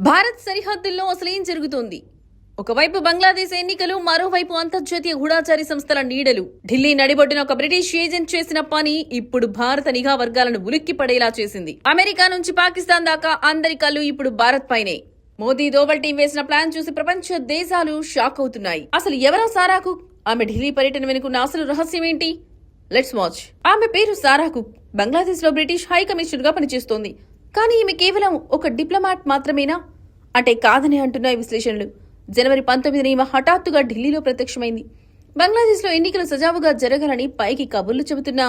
భారత్ సరిహద్దుల్లో అసలేం జరుగుతోంది? ఒకవైపు బంగ్లాదేశ్ ఎన్నికలు మరోవైపు అంతర్జాతీయ గూఢాచారి సంస్థల నీడలు. ఢిల్లీ నడిబొడ్డున ఒక బ్రిటిష్ ఏజెంట్ చేసిన పని ఇప్పుడు భారత నిఘా వర్గాలను ఉలిక్కి పడేలా చేసింది. అమెరికా నుంచి పాకిస్తాన్ దాకా అందరి కళ్ళు ఇప్పుడు భారత్ పైనే. మోదీ దోబల్ టీం వేసిన ప్లాన్ చూసి ప్రపంచ దేశాలు షాక్ అవుతున్నాయి. అసలు ఎవరో సారాకు? ఆమె ఢిల్లీ పర్యటన వెనుకున్న అసలు రహస్యం ఏంటి? Let's watch. ఆమె పేరు సారాకు. బంగ్లాదేశ్లో బ్రిటిష్ హై కమిషనర్గా పనిచేస్తోంది. కానీ ఈమె కేవలం ఒక డిప్లొమాట్ మాత్రమేనా? అంటే కాదని అంటున్నాయి విశ్లేషణలు. జనవరి పంతొమ్మిదిన ఈమె హఠాత్తుగా ఢిల్లీలో ప్రత్యక్షమైంది. బంగ్లాదేశ్లో ఎన్నికలు సజావుగా జరగాలని పైకి కబుర్లు చెబుతున్నా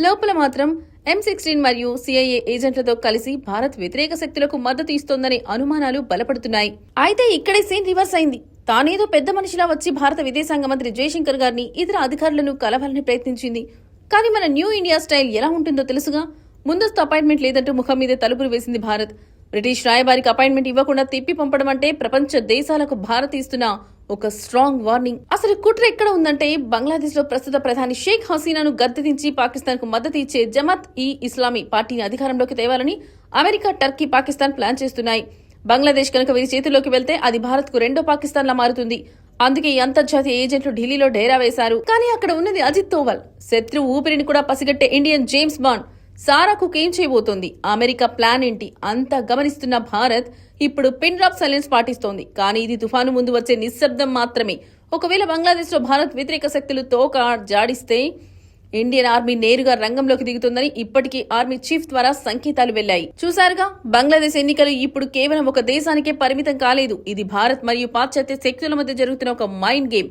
లోపల మాత్రం ఎం సిక్స్టీన్ మరియు సిఐఏ ఏజెంట్లతో కలిసి భారత్ వ్యతిరేక శక్తులకు మద్దతు ఇస్తోందనే అనుమానాలు బలపడుతున్నాయి. అయితే ఇక్కడే సీన్ రివర్స్ అయింది. తానేదో పెద్ద మనిషిలా వచ్చి భారత విదేశాంగ మంత్రి జయశంకర్ గారిని ఇతర అధికారులను కలవాలని ప్రయత్నించింది. కానీ మన న్యూ ఇండియా స్టైల్ ఎలా ఉంటుందో తెలుసుగా? ముందస్తు అపాయింట్మెంట్ లేదంటూ ముఖం మీద తలుపులు వేసింది భారత్. బ్రిటిష్ రాయబారికి అపాయింట్మెంట్ ఇవ్వకుండా తిప్పి పంపడం అంటే ప్రపంచ దేశాలకు భారత్ ఇస్తున్న ఒక స్ట్రాంగ్ వార్నింగ్. అసలు కుట్ర ఎక్కడ ఉందంటే బంగ్లాదేశ్లో ప్రస్తుత ప్రధాని షేక్ హసీనాను గద్దెదించి పాకిస్తాన్కు మద్దతు ఇచ్చే జమాత్ ఈ ఇస్లామీ పార్టీని అధికారంలోకి తేవాలని అమెరికా టర్కీ పాకిస్తాన్ ప్లాన్ చేస్తున్నాయి. బంగ్లాదేశ్ కనుక వీరి చేతుల్లోకి వెళ్తే అది భారత్కు రెండో పాకిస్తాన్ లా మారుతుంది. అందుకే ఈ అంతర్జాతీయ ఏజెంట్లు ఢిల్లీలో డేరా వేశారు. కానీ అక్కడ ఉన్నది అజిత్ తోవల్ శత్రు ఊపిరిని కూడా పసిగట్టే ఇండియన్ జేమ్స్ బాండ్. సారాకు ఏం చేయబోతోంది? అమెరికా ప్లాన్ ఏంటి? అంత గమనిస్తున్న భారత్ ఇప్పుడు పిన్ డ్రాప్ సైలెన్స్ పాటిస్తోంది. కానీ ఇది తుఫాను ముందు వచ్చే నిశ్శబ్దం మాత్రమే. ఒకవేళ బంగ్లాదేశ్లో భారత్ వ్యతిరేక శక్తులు తోక జాడిస్తే ఇండియన్ ఆర్మీ నేరుగా రంగంలోకి దిగుతుందని ఇప్పటికీ ఆర్మీ చీఫ్ ద్వారా సంకేతాలు వెళ్ళాయి. చూసారుగా బంగ్లాదేశ్ ఎన్నికలు ఇప్పుడు కేవలం ఒక దేశానికే పరిమితం కాలేదు. ఇది భారత్ మరియు పాశ్చాత్య శక్తుల మధ్య జరుగుతున్న ఒక మైండ్ గేమ్.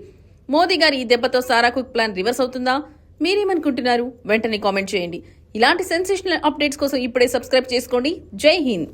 మోదీ గారి ఈ దెబ్బతో సారా కుక్ ప్లాన్ రివర్స్ అవుతుందా? మీరేమనుకుంటున్నారు? వెంటనే కామెంట్ చేయండి. ఇలాంటి సెన్సేషనల్ అప్డేట్స్ కోసం ఇప్పుడే సబ్స్క్రైబ్ చేసుకోండి. జై హింద్.